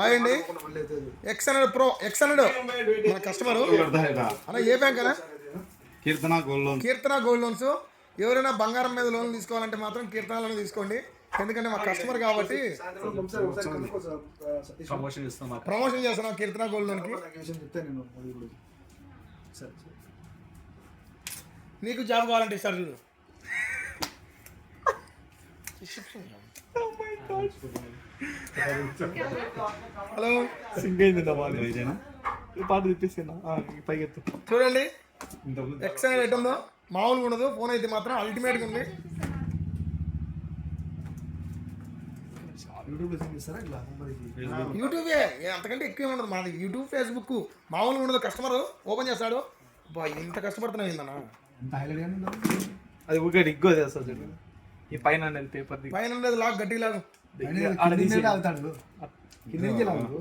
Hi అండి. X hundred pro X hundred మన customer అన్న ఏ బ్యాంక్ అన్న? Keerthana gold loan Keerthana gold loans ఎవరైనా బంగారం మీద లోన్ తీసుకోవాలంటే మాత్రం కీర్తనలోనే తీసుకోండి. ఎందుకంటే మా కస్టమర్ కాబట్టి సార్, ప్రమోషన్ ఇస్తాం మాకు. ప్రమోషన్ చేస్తున్నాం కీర్తన గోల్డ్ లోన్కి నాకు సరే సరే. జాబ్ కావాలంటే ఇస్తారు చూడు. హలో. సింగ్ అయింది పాట తిప్పేసినా పైకి ఎత్తు చూడండి. ఇంతకుముందు ఎక్స్ అనేది ఎట్ ఉందో మామూలుగా ఉండదు. ఫోన్ అయితే మాత్రం అల్టిమేట్గా ఉంది. యూట్యూబే ఏ. అంతకంటే ఎక్కువ ఉండదు మాది. యూట్యూబ్ ఫేస్బుక్ మామూలుగా ఉండదు. కస్టమర్ ఓపెన్ చేస్తాడు. ఇంత కష్టపడుతున్నావు ఏందన్నా? అది ఊరికే డిగ్గో చేస్తా చూడు ఈ పైన నేను పేపర్ దిగు పైన ఉండేది లాగ్. గట్టి లాగు కింది నుంచే లాగుతాడు. కింది నుంచి లాగు.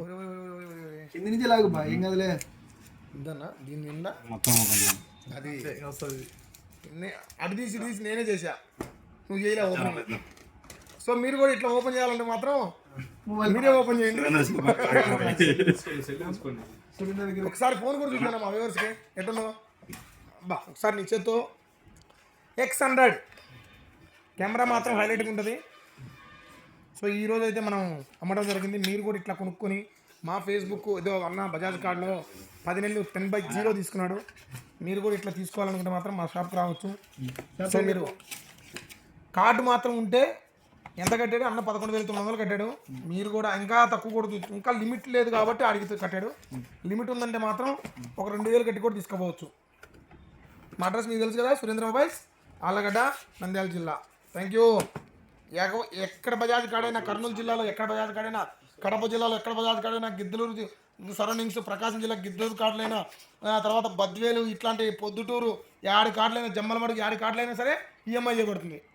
కింది నుంచి లాగు బా ఏం కదలే. ఇదన్నా దీని నిండా? మొత్తం అది. వస్తుంది. నే- అటు తీసి తీసి నేనే చేశా. నువ్వు చేయలే ఓపెన్ సో మీరు కూడా ఇట్లా ఓపెన్ చేయాలంటే మాత్రం మీరే ఓపెన్ చేయండి. ఒకసారి ఫోన్ కూడా చూసాను మా వ్యూవర్స్కి ఎట్టున్నావు బా ఒకసారి నీ చేత్తో. ఎక్స్ హండ్రెడ్ కెమెరా మాత్రం హైలైట్గా ఉంటుంది. సో ఈ రోజు అయితే మనం అమ్మడం జరిగింది. మీరు కూడా ఇట్లా కొనుక్కొని మా ఫేస్బుక్ ఏదో అన్న బజాజ్ కార్డులో పది నెలలు టెన్ బై జీరో తీసుకున్నాడు. మీరు కూడా ఇట్లా తీసుకోవాలనుకుంటే మాత్రం మా షాప్కి రావచ్చు. సో మీరు కార్డు మాత్రం ఉంటే ఎంత కట్టాడు? అన్న పదకొండు వేల తొమ్మిది వందలు కట్టాడు. మీరు కూడా ఇంకా తక్కువ కూడా ఇంకా లిమిట్ లేదు కాబట్టి అడిగితే కట్టాడు. లిమిట్ ఉందంటే మాత్రం ఒక రెండు వేలు కట్టి కూడా తీసుకోపోవచ్చు. మా అడ్రస్ మీకు తెలుసు కదా? సురేంద్ర మొబైల్స్ ఆళ్ళగడ్డ నంద్యాల జిల్లా. థ్యాంక్ యూ ఎక్కడ బజాజ్ కాడైనా కర్నూలు జిల్లాలో ఎక్కడ బజాజ్ కాడైనా కడప జిల్లాలో ఎక్కడ బజాజ్ కాడైనా గిద్దలూరు సరౌండింగ్స్ ప్రకాశం జిల్లా గిద్దలూరు కార్డులైనా తర్వాత బద్వేలు ఇట్లాంటి పొద్దుటూరు యాడి కార్డులైనా జమ్మలమడుగు యాడి కార్డులైనా సరే ఈఎంఐ చేయబడుతుంది.